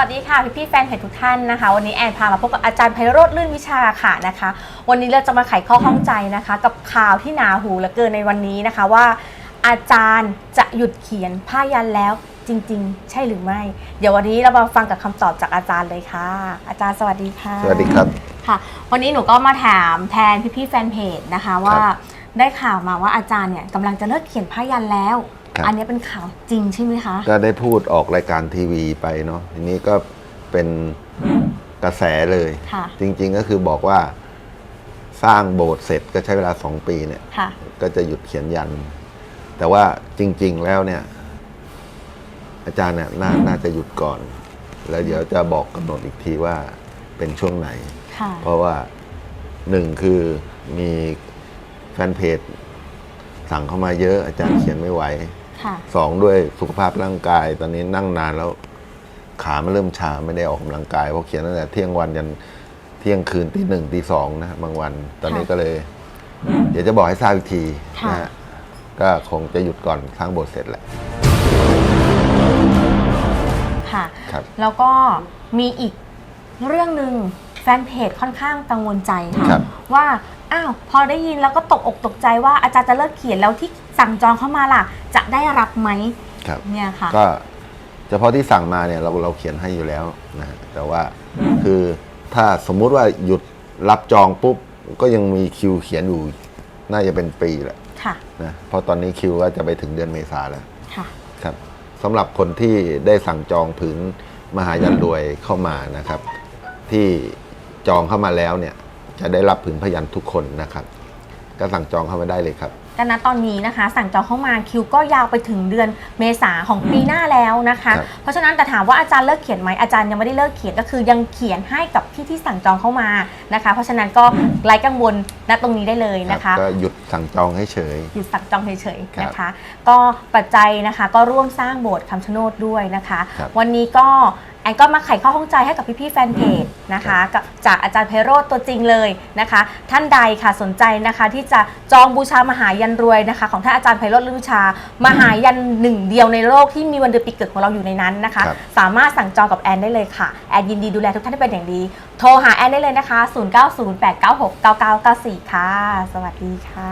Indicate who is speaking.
Speaker 1: วัสดีค่ะพี่พี่ๆแฟนเพจทุกท่านนะคะ วันนี้แอนพามาพบกับอาจารย์ไพโรธลื่นวิชาค่ะนะคะ วันนี้เราจะมาไขข้อข้องใจนะคะ กับข่าวที่หนาหูเหลือเกินในวันนี้นะคะว่า อาจารย์จะหยุดเขียนผ้ายันแล้วจริง ๆ ใช่หรือไม่ เดี๋ยววันนี้เรามาฟังกับคำตอบจากอาจารย์เลยค่ะ อาจารย์สวัสดีค่ะ
Speaker 2: สวัสดีครับ
Speaker 1: ค่ะ วันนี้หนูก็มาถามแทนพี่พี่ๆแฟนเพจนะคะว่า
Speaker 2: ครับ
Speaker 1: ได้ข่าวมาว่าอาจารย์เนี่ยกำลังจะเลิกเขียนผ้ายันแล้ว
Speaker 2: ครับ
Speaker 1: อันนี้เป็นข่าวจริงใช่ไหมคะ
Speaker 2: ก็ได้พูดออกรายการทีวีไปเนาะทีนี้ก็เป็นกระแสเลย
Speaker 1: ค่ะ
Speaker 2: จริง ๆ ก็คือบอกว่า สร้างโบสถ์เสร็จก็ใช้เวลาสองปีเนี่ย
Speaker 1: ค่ะ
Speaker 2: ก็จะหยุดเขียนยัน แต่ว่าจริง ๆ แล้วเนี่ย อาจารย์เนี่ยนาน่าจะหยุดก่อน แล้วเดี๋ยวจะบอกกำหนดอีกทีว่าเป็นช่วงไหน
Speaker 1: ค่ะ
Speaker 2: เพราะว่าหนึ่งคือมีแฟนเพจ สั่งเข้ามาเยอะอาจารย์เขียนไม่ไหว
Speaker 1: ค่ะ
Speaker 2: สองด้วยสุขภาพร่างกาย ตอนนี้นั่งนานแล้วขามันเริ่มชาไม่ได้ออกกำลังกายเพราะเขียนตั้งแต่เที่ยงวันยันเที่ยงคืนตีหนึ่งตีสองนะบางวัน ตอนนี้
Speaker 1: ค่ะ
Speaker 2: ก็เลย เดี๋ยวจะบอกให้ทราบอีกที
Speaker 1: ค่ะ
Speaker 2: นะฮะก็คงจะหยุดก่อนสร้างบทเสร็จแหละ
Speaker 1: ค่ะ
Speaker 2: ครับ
Speaker 1: แล้วก็มีอีกเรื่องหนึ่งแฟนเพจค่อนข้างกังวลใจค่ะ
Speaker 2: ครับ
Speaker 1: ว่าอ้าวพอได้ยินแล้วก็ตกอกตกใจว่าอาจารย์จะเลิกเขียนแล้วที่สั่งจองเข้ามาล่ะ จะได้รับไหม
Speaker 2: ครับ
Speaker 1: เนี่ยค่ะ
Speaker 2: ก็เฉพาะที่สั่งมาเนี่ยเราเราเขียนให้อยู่แล้วนะฮะแต่ว่าคือถ้าสมมุติว่าหยุดรับจองปุ๊บก็ยังมีคิวเขียนอยู่ น่าจะเป็นปีแหละ
Speaker 1: ค่ะ
Speaker 2: นะเพราะตอนนี้คิวก็จะไปถึงเดือนเมษาแล้ว
Speaker 1: ค่ะ
Speaker 2: ครับสำหรับคนที่ได้สั่งจองผืนมหายันรวยเข้ามานะครับ ที่จองเข้ามาแล้วเนี่ย จะได้รับผืนพยันทุกคนนะครับ ก็สั่งจองเข้ามาได้เลยครับ
Speaker 1: กันนะตอนนี้นะคะ สั่งจองเข้ามาคิวก็ยาวไปถึงเดือนเมษาของปีหน้าแล้วนะคะ
Speaker 2: ครับ
Speaker 1: เพราะฉะนั้นแต่ถามว่าอาจารย์เลิกเขียนไหมอาจารย์ยังไม่ได้เลิกเขียนก็คือยังเขียนให้กับพี่ที่สั่งจองเข้ามานะคะ เพราะฉะนั้นก็ไร้กังวลณตรงนี้ได้เลยนะคะ
Speaker 2: ก็หยุดสั่งจองให้เฉย
Speaker 1: หยุดสั่งจองเฉย
Speaker 2: ครับ
Speaker 1: ๆนะคะ ก็ปัจจัยนะคะก็ร่วมสร้างโบสถ์คำชะโนดด้วยนะคะ
Speaker 2: ครับ
Speaker 1: วันนี้ก็ แอนก็มาไขข้อข้องใจให้กับพี่ๆแฟนเพจนะคะกับจากอาจารย์ไพโรธตัวจริงเลยนะคะ ท่านใดค่ะสนใจนะคะที่จะจองบูชามหายันรวยนะคะ ของท่านอาจารย์ไพโรธลือชามหายันหนึ่งเดียวในโลกที่มีวันเดือนปีเกิดของเราอยู่ในนั้นนะคะ
Speaker 2: ครับ
Speaker 1: สามารถสั่งจองกับแอนได้เลยค่ะ แอนยินดีดูแลทุกท่านได้เป็นอย่างดี โทรหาแอนได้เลยนะคะ 0908969994 ค่ะ สวัสดีค่ะ